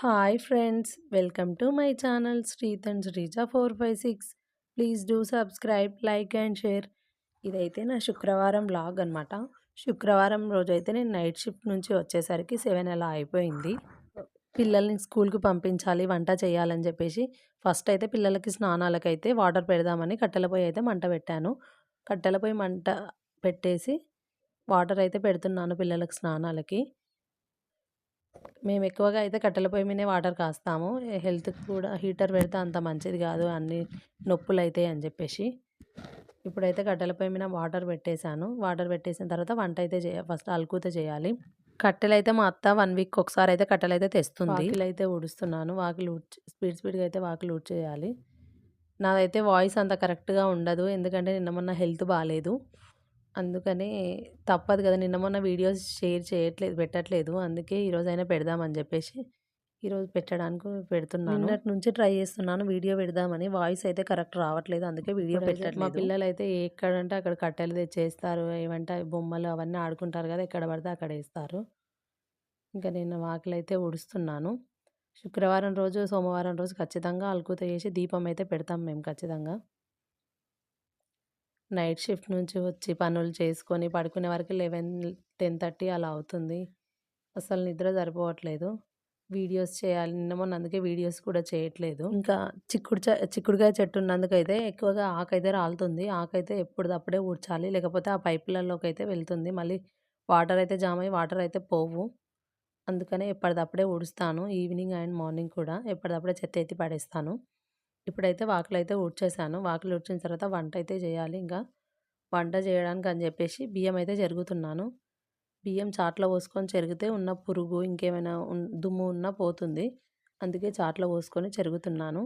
Hi friends welcome to my channel Shrith and Sreeja four five six please do subscribe like and share ఇదైతే నా శుక్రవారం blog అనమాట శుక్రవారం రోజు అయితే నేను నైట్ షిఫ్ట్ నుంచి వచ్చేసరికి సెవెన్ అలా అయిపోయింది. పిల్లల్ని స్కూల్కి పంపించాలి వంట చేయాలని చెప్పేసి ఫస్ట్ అయితే పిల్లలకి స్నానాలకైతే వాటర్ పెడదామని కట్టెల పొయ్యి అయితే మంట పెట్టాను. కట్టెల పొయ్యి మంట పెట్టేసి వాటర్ అయితే పెడుతున్నాను పిల్లలకి స్నానాలకి. మేము ఎక్కువగా అయితే కట్టెల పొయ్యి మీదే వాటర్ కాస్తాము. హెల్త్కి కూడా హీటర్ పెడితే అంత మంచిది కాదు అన్ని నొప్పులు అవుతాయి అని చెప్పేసి. ఇప్పుడైతే కట్టెల పొయ్యి మీద వాటర్ పెట్టేశాను. వాటర్ పెట్టేసిన తర్వాత వంట అయితే చేయ ఫస్ట్ అలుకూత చేయాలి. కట్టెలు అయితే మా అత్త వన్ వీక్ ఒకసారి అయితే కట్టెలు అయితే తెస్తుంది. వాకిలు అయితే ఊడుస్తున్నాను. వాకిలు ఊడ్చి స్పీడ్ స్పీడ్గా అయితే వాకిలు ఊడ్చేయాలి నాదైతే వాయిస్ అంత కరెక్ట్గా ఉండదు. ఎందుకంటే నిన్న మొన్న హెల్త్ బాగాలేదు అందుకని తప్పదు కదా నిన్న మొన్న వీడియోస్ షేర్ చేయట్లేదు పెట్టట్లేదు. అందుకే ఈరోజైనా పెడదామని చెప్పేసి ఈరోజు పెట్టడానికి పెడుతున్నాను. నిన్నటి నుంచి ట్రై చేస్తున్నాను వీడియో పెడదామని. వాయిస్ అయితే కరెక్ట్ రావట్లేదు అందుకే వీడియో పెట్టట్లేదు మా పిల్లలు అయితే ఎక్కడంటే అక్కడ కట్టెలు తెచ్చేస్తారు ఏమంటే బొమ్మలు అవన్నీ ఆడుకుంటారు కదా ఎక్కడ పడితే అక్కడ వేస్తారు. ఇంకా నేను వాకిలు అయితే ఉడుస్తున్నాను శుక్రవారం రోజు సోమవారం రోజు ఖచ్చితంగా అలుకుత చేసి దీపం అయితే పెడతాం మేము ఖచ్చితంగా. నైట్ షిఫ్ట్ నుంచి వచ్చి పనులు చేసుకొని పడుకునే వరకు లెవెన్ టెన్ థర్టీ అలా అవుతుంది. అసలు నిద్ర సరిపోవట్లేదు. వీడియోస్ చేయాలి. నిన్న మొన్న అందుకే వీడియోస్ కూడా చేయట్లేదు. ఇంకా చిక్కుడు చిక్కుడుకాయ చెట్టు ఉన్నందుకైతే ఎక్కువగా ఆకైతే రాలుతుంది. ఆకైతే ఎప్పుడప్పుడే ఊడ్చాలి. లేకపోతే ఆ పైపులలోకి అయితే వెళ్తుంది. మళ్ళీ వాటర్ అయితే జామ్ అయ్యి వాటర్ అయితే పోవు. అందుకనే ఎప్పటిదప్పుడే ఊడుస్తాను. ఈవినింగ్ అండ్ మార్నింగ్ కూడా ఎప్పటిదప్పుడే చెత్త ఎత్తి పడేస్తాను. ఇప్పుడైతే వాకిలు అయితే ఊడ్చేసాను. వాకిలు ఊడ్చిన తర్వాత వంట అయితే చేయాలి ఇంకా. వంట చేయడానికి అని చెప్పేసి బియ్యం అయితే జరుగుతున్నాను బియ్యం చాట్లో పోసుకొని చెరిగితే ఉన్న పురుగు ఇంకేమైనా దుమ్ము ఉన్నా పోతుంది. అందుకే చాట్లో పోసుకొని చెరుగుతున్నాను.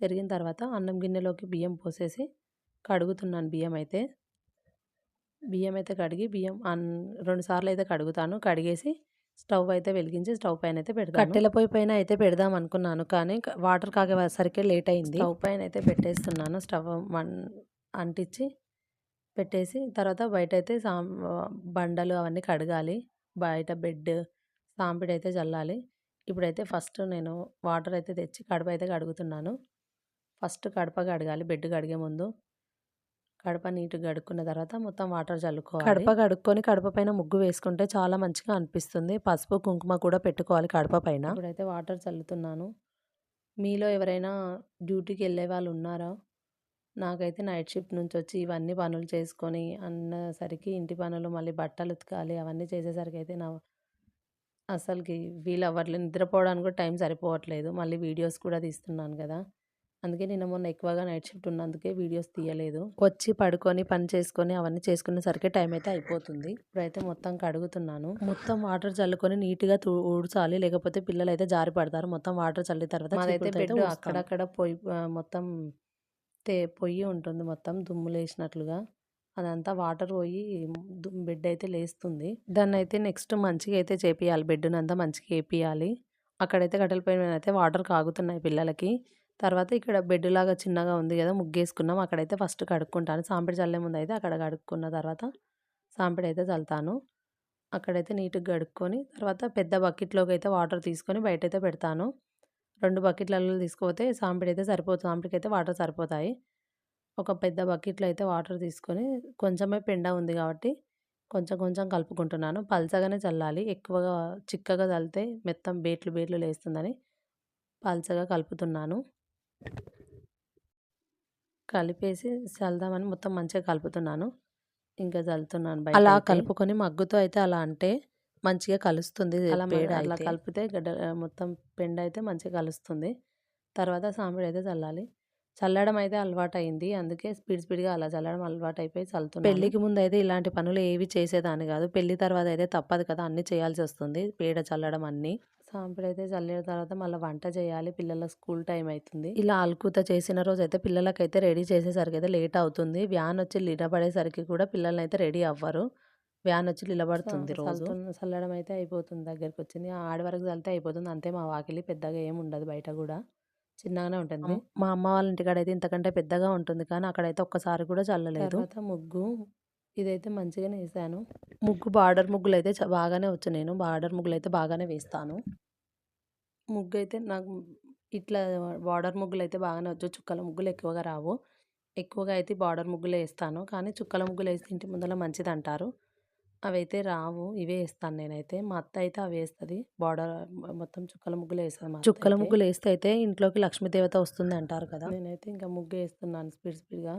చెరిగిన తర్వాత అన్నం గిన్నెలోకి బియ్యం పోసేసి కడుగుతున్నాను బియ్యం అయితే బియ్యం అయితే కడిగి బియ్యం అన్ రెండు సార్లు అయితే కడుగుతాను. కడిగేసి స్టవ్ అయితే వెలిగించి స్టవ్ పైన అయితే పెడతాను. కట్టెల పొయ్యి పైన అయితే పెడదాం అనుకున్నాను కానీ వాటర్ కాగేసరికి లేట్ అయింది. స్టవ్ పైన అయితే పెట్టేస్తున్నాను. స్టవ్ అంటించి పెట్టేసి తర్వాత బయట అయితే సాం బండలు అవన్నీ కడగాలి. బయట బెడ్ సాంపిడి అయితే చల్లాలి. ఇప్పుడైతే ఫస్ట్ నేను వాటర్ అయితే తెచ్చి కడప అయితే కడుగుతున్నాను. ఫస్ట్ కడప కడగాలి బెడ్ కడిగే ముందు. కడప నీట్గా కడుక్కున్న తర్వాత మొత్తం వాటర్ చల్లుకోవాలి. కడప కడుక్కొని కడప పైన ముగ్గు వేసుకుంటే చాలా మంచిగా అనిపిస్తుంది. పసుపు కుంకుమ కూడా పెట్టుకోవాలి కడప పైన. ఇప్పుడైతే వాటర్ చల్లుతున్నాను. మీలో ఎవరైనా డ్యూటీకి వెళ్ళే వాళ్ళు ఉన్నారా? నాకైతే నైట్ షిఫ్ట్ నుంచి వచ్చి ఇవన్నీ పనులు చేసుకొని అన్నసరికి ఇంటి పనులు మళ్ళీ బట్టలు ఉతకాలి అవన్నీ చేసేసరికి అయితే నా అసలుకి వీలు అవ్వట్లేదు నిద్రపోవడానికి కూడా టైం సరిపోవట్లేదు. మళ్ళీ వీడియోస్ కూడా తీస్తున్నాను కదా. అందుకే నిన్న మొన్న ఎక్కువగా నైట్ షిఫ్ట్ ఉన్నందుకే వీడియోస్ తీయలేదు. వచ్చి పడుకొని పని చేసుకొని అవన్నీ చేసుకునేసరికి టైం అయితే అయిపోతుంది. ఇప్పుడైతే మొత్తం కడుగుతున్నాను. మొత్తం వాటర్ చల్లుకొని నీట్గా ఊడ్చాలి. లేకపోతే పిల్లలు అయితే జారి పడతారు. మొత్తం వాటర్ చల్లిన తర్వాత అక్కడక్కడ పొయ్యి మొత్తం తే పొయ్యి ఉంటుంది. మొత్తం దుమ్ము లేసినట్లుగా అదంతా వాటర్ పోయి బెడ్ అయితే లేస్తుంది. దాన్ని అయితే నెక్స్ట్ మంచిగా అయితే చేపియాలి. బెడ్నంతా మంచిగా వేపియాలి అక్కడైతే కట్టెల పైన అయితే వాటర్ కాగుతున్నాయి పిల్లలకి. తర్వాత ఇక్కడ బెడ్ లాగా చిన్నగా ఉంది కదా ముగ్గేసుకున్నాం. అక్కడైతే ఫస్ట్ కడుక్కుంటాను. సాంపిడి చల్లే ముందు అయితే అక్కడ కడుక్కున్న తర్వాత సాంపిడి అయితే చల్లుతాను. అక్కడైతే నీట్గా కడుక్కొని తర్వాత పెద్ద బకెట్లోకి అయితే వాటర్ తీసుకొని బయటైతే పెడతాను. రెండు బకెట్లలో తీసుకుపోతే సాంపిడి అయితే సరిపోతుంది సాంపిడికి అయితే వాటర్ సరిపోతాయి. ఒక పెద్ద బకెట్లో అయితే వాటర్ తీసుకొని కొంచెమే పెండ ఉంది కాబట్టి కొంచెం కొంచెం కలుపుకుంటున్నాను. పల్చగానే చల్లాలి. ఎక్కువగా చిక్కగా చల్లితే మెత్తం బేట్లు బేట్లు లేస్తుందని పల్చగా కలుపుతున్నాను. కలిపేసి చల్దామని మొత్తం మంచిగా కలుపుతున్నాను. ఇంకా చల్లుతున్నాను అలా కలుపుకొని మగ్గుతో అయితే అలా అంటే మంచిగా కలుస్తుంది అలా అలా కలిపితే గడ్డ మొత్తం పెండ అయితే మంచిగా కలుస్తుంది. తర్వాత సాంబడి అయితే చల్లాలి. చల్లడం అయితే అలవాటు అయింది అందుకే స్పీడ్ స్పీడ్గా అలా చల్లడం అలవాటు అయిపోయి చల్లుతుంది పెళ్ళికి ముందు అయితే ఇలాంటి పనులు ఏవి చేసేదాన్ని కాదు. పెళ్ళి తర్వాత అయితే తప్పదు కదా అన్ని చేయాల్సి వస్తుంది. పేడ చల్లడం అన్నీ. సాంపిడి అయితే చల్లిన తర్వాత మళ్ళీ వంట చేయాలి. పిల్లల స్కూల్ టైం అవుతుంది ఇలా అల్కుత చేసిన రోజు అయితే పిల్లలకైతే రెడీ చేసేసరికి అయితే లేట్ అవుతుంది. వ్యాన్ వచ్చి నిలబడేసరికి కూడా పిల్లల్ని అయితే రెడీ అవ్వరు. వ్యాన్ వచ్చి నిలబడుతుంది రోజు. చల్లడం అయితే అయిపోతుంది దగ్గరికి వచ్చింది ఆడి వరకు చల్లితే అయిపోతుంది. అంతే మా వాకిలి పెద్దగా ఏమి ఉండదు బయట కూడా. చిన్నగానే ఉంటుంది. మా అమ్మ వాళ్ళ ఇంటికాడ అయితే ఇంతకంటే పెద్దగా ఉంటుంది కానీ అక్కడైతే ఒక్కసారి కూడా చల్లలేదు. తర్వాత ముగ్గు ఇదైతే మంచిగానే వేసాను ముగ్గు బార్డర్ ముగ్గులు అయితే బాగానే వచ్చు నేను బార్డర్ ముగ్గులు అయితే బాగానే వేస్తాను ముగ్గయితే నాకు ఇట్లా బార్డర్ ముగ్గులయితే బాగానే వచ్చు. చుక్కల ముగ్గులు ఎక్కువగా రావు. ఎక్కువగా అయితే బార్డర్ ముగ్గులే ఏస్తాను. కానీ చుక్కల ముగ్గులేస్తే ఇంటి ముందల మంచిదంటారు. అవైతే రావు. ఇవే ఏస్తాను నేనైతే. మా అత్త అయితే అవేస్తది. బార్డర్ మొత్తం చుక్కల ముగ్గులే మా చుక్కల అత్తయితే. ముగ్గులేస్తే అయితే ఇంట్లోకి లక్ష్మీదేవత వస్తుంది అంటారు కదా! నేనైతే ఇంకా ముగ్గేస్తున్నాను స్పీడ్ స్పీడ్‌గా.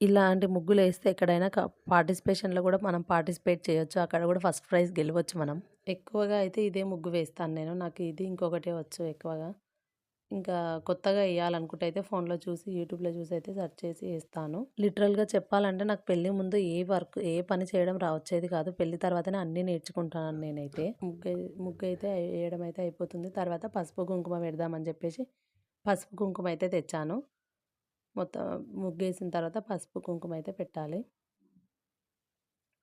ఇలాంటి ముగ్గులు వేస్తే ఎక్కడైనా క పార్టిసిపేషన్‌లో కూడా మనం పార్టిసిపేట్ చేయొచ్చు. అక్కడ కూడా ఫస్ట్ ప్రైజ్ గెలవచ్చు మనం. ఎక్కువగా అయితే ఇదే ముగ్గు వేస్తాను నేను. నాకు ఇది ఇంకొకటే వచ్చు ఎక్కువగా. ఇంకా కొత్తగా వేయాలనుకుంటే అయితే ఫోన్‌లో చూసి, యూట్యూబ్‌లో చూసి అయితే సెర్చ్ చేసి వేస్తాను లిటరల్‌గా చెప్పాలంటే నాకు పెళ్ళి ముందు ఏ వర్క్, ఏ పని చేయడం రావచ్చేది కాదు. పెళ్ళి తర్వాతనే అన్నీ నేర్చుకుంటాను నేనైతే. ముగ్గు ముగ్గు అయితే వేయడం అయితే అయిపోతుంది. తర్వాత పసుపు, కుంకుమ పెడదామని చెప్పేసి పసుపు, కుంకుమ అయితే తెచ్చాను. మొత్తం ముగ్గేసిన తర్వాత పసుపు, కుంకుమ అయితే పెట్టాలి.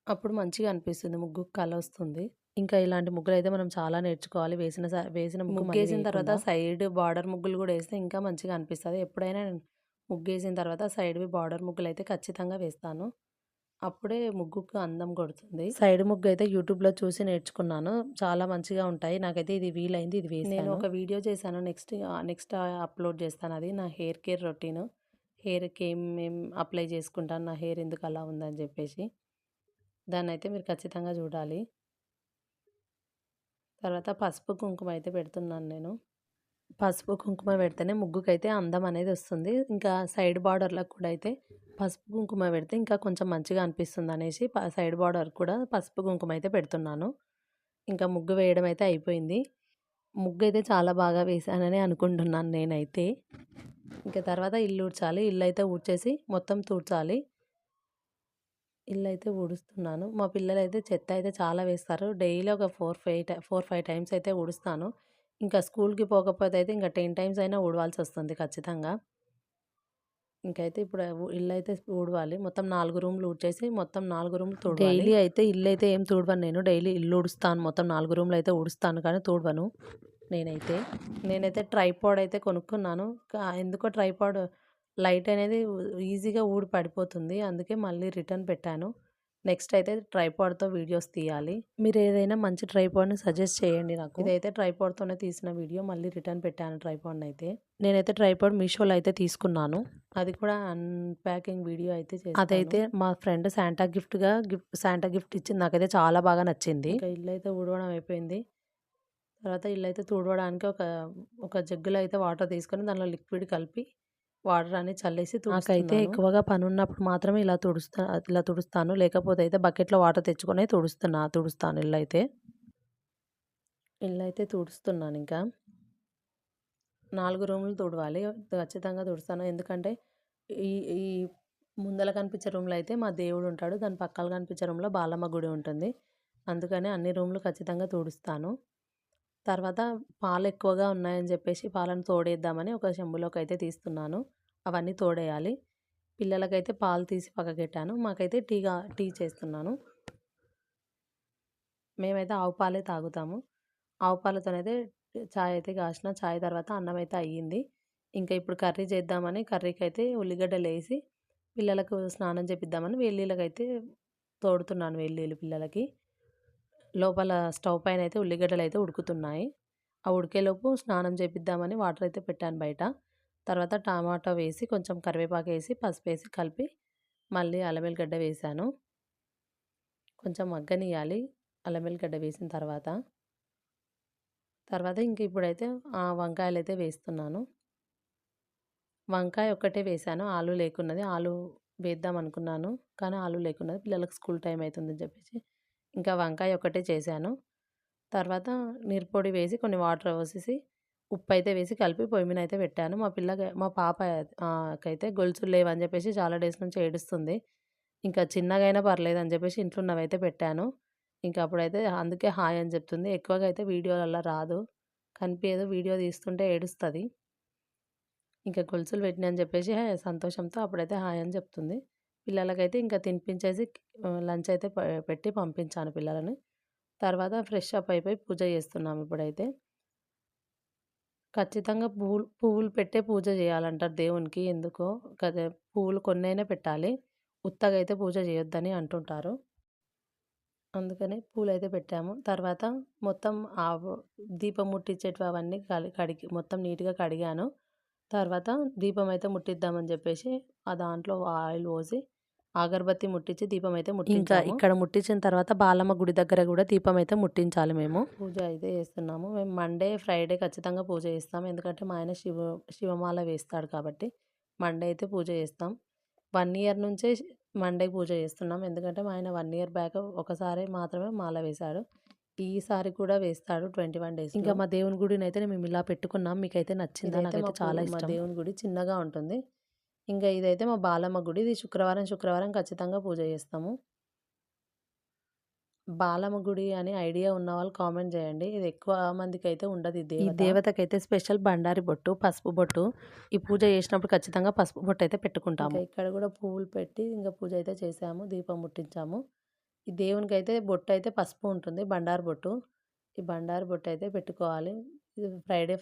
అప్పుడు మంచిగా అనిపిస్తుంది. ముగ్గుకి కలొస్తుంది. ఇంకా ఇలాంటి ముగ్గులైతే మనం చాలా నేర్చుకోవాలి. వేసిన వేసిన ముగ్గు ముగ్గేసిన తర్వాత. సైడ్ బార్డర్ ముగ్గులు గూడా ఏస్తే ఇంకా మంచిగా అనిపిస్తది. ఎప్పుడైనా నేను ముగ్గేసిన తర్వాత సైడ్‌వి బార్డర్ ముగ్గులైతే ఖచ్చితంగా వేస్తాను. అప్పుడే ముగ్గుకు అందం కొడుతుంది. సైడ్ ముగ్గయితే యూట్యూబ్‌లో చూసి నేర్చుకున్నాను. చాలా మంచిగా ఉంటాయి. నాకైతే ఇది వీలైంది. ఇది నేను వేశాను. ఒక వీడియో చేశాను. నెక్స్ట్ నెక్స్ట్ అప్‌లోడ్ చేస్తాను అది. నా హెయిర్ కేర్ రొటీన్. హెయిర్‌కి ఏమేం అప్లై చేసుకుంటాను. నా హెయిర్ ఎందుకు అలా ఉందని చెప్పేసి. దాన్నయితే మీరు ఖచ్చితంగా చూడాలి. తర్వాత పసుపు, కుంకుమ అయితే పెడుతున్నాను నేను. పసుపు, కుంకుమ పెడితేనే ముగ్గుకైతే అందం అనేది వస్తుంది. ఇంకా సైడ్ బార్డర్‌లకు కూడా అయితే పసుపు, కుంకుమ పెడితే ఇంకా కొంచెం మంచిగా అనిపిస్తుంది అనేసి సైడ్ బార్డర్ కూడా పసుపు, కుంకుమ అయితే పెడుతున్నాను. ఇంకా ముగ్గు వేయడం అయితే అయిపోయింది. ముగ్గు అయితే చాలా బాగా వేసానని అనుకుంటున్నాను నేనైతే. ఇంక తర్వాత ఇల్లు ఊడ్చాలి. ఇల్లు అయితే ఊడ్చేసి మొత్తం తుడ్చాలి ఇల్లు అయితే ఊడుస్తున్నాను. మా పిల్లలైతే చెత్త అయితే చాలా వేస్తారు. డైలీ ఒక 4, 5 టై 4, 5 టైమ్స్ అయితే ఊడుస్తాను. ఇంకా స్కూల్‌కి పోకపోతే అయితే ఇంకా 10 టైమ్స్ అయినా ఊడవాల్సొస్తుంది ఖచ్చితంగా. ఇంకైతే ఇప్పుడు ఇల్లు అయితే ఊడవాలి. మొత్తం నాలుగు రూమ్‌లు ఊడ్చేసి మొత్తం నాలుగు రూమ్‌లు తుడవాలి. డైలీ అయితే ఇల్లు అయితే ఏం తుడవను నేను. డైలీ ఇల్లు ఊడుస్తాను. మొత్తం నాలుగు రూమ్లు అయితే ఊడుస్తాను కానీ తుడవను నేనైతే. నేనైతే ట్రైపాడ్ అయితే కొనుక్కున్నాను. కా ఎందుకో ట్రైపాడ్ లైట్ అనేది ఈజీగా ఊడి పడిపోతుంది. అందుకే మళ్ళీ రిటర్న్ పెట్టాను. నెక్స్ట్ అయితే ట్రైపాడ్‌తో వీడియోస్ తీయాలి. మీరేదైనా మంచి ట్రైపాడ్‌ని సజెస్ట్ చేయండి నాకు. ఇదైతే ట్రైపాడ్‌తోనే తీసిన వీడియో. మళ్ళీ రిటర్న్ పెట్టాను ట్రైపాడ్‌నయితే. నేనైతే ట్రైపాడ్ మీషోలో అయితే తీసుకున్నాను. అది కూడా అన్‌ప్యాకింగ్ వీడియో అయితే అదైతే. మా ఫ్రెండ్ శాంటా గిఫ్ట్‌గా గిఫ్ట్ శాంటా గిఫ్ట్ ఇచ్చింది. నాకైతే చాలా బాగా నచ్చింది. ఇంకా ఇల్లయితే ఊడవడం అయిపోయింది. తర్వాత ఇల్లయితే తుడవడానికి ఒక ఒక జగ్గులో అయితే వాటర్ తీసుకొని దాంట్లో లిక్విడ్ కలిపి వాటర్ అన్ని చల్లేసి నాకైతే తుడుస్తున్నాను. ఎక్కువగా పనున్నప్పుడు మాత్రమే ఇలా తుడుస్తా ఇలా తుడుస్తాను. లేకపోతే అయితే బకెట్‌లో వాటర్ తెచ్చుకొనే తుడుస్తున్నా తుడుస్తాను ఇల్లయితే. ఇల్లయితే తుడుస్తున్నానింకా. 4 రూములు తుడవాలి. ఖచ్చితంగా తుడుస్తాను. ఎందుకంటే ఈ ఈ ముందల కనిపించే రూమ్‌లో అయితే మా దేవుడుంటాడు. దాని పక్కల కనిపించే రూమ్‌లో బాలమ్మ గుడి ఉంటుంది. అందుకని అన్ని రూమ్‌లు ఖచ్చితంగా తుడుస్తాను. తర్వాత పాలు ఎక్కువగా ఉన్నాయని చెప్పేసి పాలను తోడేద్దామని ఒక చెంబులోకైతే తీస్తున్నాను. అవన్నీ తోడేయాలి. పిల్లలకైతే పాలు తీసి పక్కకెట్టాను. మాకైతే టీగా టీ చేస్తున్నాను. మేమైతే ఆవు పాలే తాగుతాము. ఆవు పాలతోనైతే చాయ్ అయితే కాసిన. చాయ్ తర్వాత అన్నం అయితే అయ్యింది. ఇంకా ఇప్పుడు కర్రీ చేద్దామని కర్రీకి అయితే ఉల్లిగడ్డలు వేసి పిల్లలకు స్నానం చేపిద్దామని వేడినీళ్ళకైతే తోడుతున్నాను వెళ్ళిళ్ళు పిల్లలకి. లోపల స్టవ్ పైన అయితే ఉల్లిగడ్డలు అయితే ఉడుకుతున్నాయి. ఆ ఉడికేలోపు స్నానం చేపిద్దామని వాటర్ అయితే పెట్టాను బయట. తర్వాత టమాటా వేసి కొంచెం కరివేపాకు వేసి పసుపు వేసి కలిపి మళ్ళీ అల్లం వేశాను. కొంచెం మగ్గనియాలి అల్లం వేసిన తర్వాత. తర్వాత ఇంక ఇప్పుడైతే ఆ వంకాయలు అయితే వేస్తున్నాను. వంకాయ ఒక్కటే వేశాను. ఆలు లేకున్నది. ఆలు వేద్దాం అనుకున్నాను కానీ ఆలు లేకున్నది. పిల్లలకు స్కూల్ టైం అవుతుందని చెప్పేసి ఇంకా వంకాయ ఒకటే చేశాను. తర్వాత మిరప్పొడి వేసి కొన్ని వాటర్ పోసేసి ఉప్పయితే వేసి కలిపి పొయ్యి మీద అయితే పెట్టాను. మా పిల్లకి మా పాపకైతే గొలుసులు లేవని చెప్పేసి చాలా డేస్ నుంచి ఏడుస్తుంది. ఇంకా చిన్నగైనా పర్లేదని చెప్పేసి ఇంట్లో ఉన్నవైతే పెట్టాను. ఇంక అప్పుడైతే అందుకే హాయ్ అని చెప్తుంది. ఎక్కువగా అయితే వీడియోలల్ల రాదు. కనిపించదు వీడియో తీస్తుంటే ఏడుస్తుంది ఇంకా గొలుసులు పెట్టినా అని చెప్పేసి సంతోషంతో అప్పుడైతే హాయ్ అని చెప్తుంది. పిల్లలకైతే ఇంకా తినిపించేసి లంచ్ అయితే ప పెట్టి పంపించాను పిల్లలని. తర్వాత ఫ్రెష్ అప్ అయిపోయి పూజ చేస్తున్నాం ఇప్పుడైతే. ఖచ్చితంగా పువ్వులు పువ్వులు పెట్టే పూజ చేయాలంటారు దేవునికి ఎందుకో. కదా పువ్వులు కొన్నైనా పెట్టాలి. ఉత్తగా అయితే పూజ చేయొద్దని అంటుంటారు. అందుకని పూలైతే పెట్టాము. తర్వాత మొత్తం ఆ దీపం ముట్టించేటివి అవన్నీ కలి కడిగి మొత్తం నీట్‌గా కడిగాను. తర్వాత దీపం అయితే ముట్టిద్దామని చెప్పేసి ఆ దాంట్లో ఆయిల్ పోసి అగరబత్తి ముట్టించి దీపం అయితే ఇంకా. ఇక్కడ ముట్టించిన తర్వాత బాలమ్మ గుడి దగ్గర గూడా దీపం అయితే ముట్టించాలి మేము. పూజ అయితే చేస్తున్నాము. మేము మండే, ఫ్రైడే ఖచ్చితంగా పూజ చేస్తాం. ఎందుకంటే మా ఆయన శివ శివమాల వేస్తాడు కాబట్టి మండే అయితే పూజ చేస్తాం. 1 ఇయర్ నుంచే మండే పూజ చేస్తున్నాం. ఎందుకంటే మా ఆయన 1 ఇయర్ బ్యాక్ ఒకసారి మాత్రమే మాల వేశాడు. ఈసారి కూడా వేస్తాడు 21 డేస్‌లో. ఇంకా మా దేవుని గుడినైతే మేము ఇలా పెట్టుకున్నాం. మీకైతే నచ్చిందా? నాకైతే చాలా ఇష్టం. దేవుని గుడి చిన్నగా ఉంటుంది. ఇంకా ఇదైతే మా బాలమ్మ గుడి. ఇది శుక్రవారం, శుక్రవారం ఖచ్చితంగా పూజ చేస్తాము. బాలమ్మ గుడి అని ఐడియా ఉన్నవాళ్ళు కామెంట్ చేయండి. ఇది ఎక్కువ మందికైతే ఉండదు ఈ ఈ దేవత. దేవతకైతే స్పెషల్ బండారి బొట్టు, పసుపు బొట్టు. ఈ పూజ చేసినప్పుడు ఖచ్చితంగా పసుపు బొట్టు అయితే పెట్టుకుంటాము. ఇక్కడ కూడా పువ్వులు పెట్టి ఇంకా పూజ అయితే చేసాము. దీపం ముట్టించాము. ఈ దేవునికైతే బొట్టయితే పసుపు ఉంటుంది. బండారు బొట్టు. ఈ బండారు బొట్టయితే పెట్టుకోవాలి. ఇది ఫ్రైడే ఫ్రై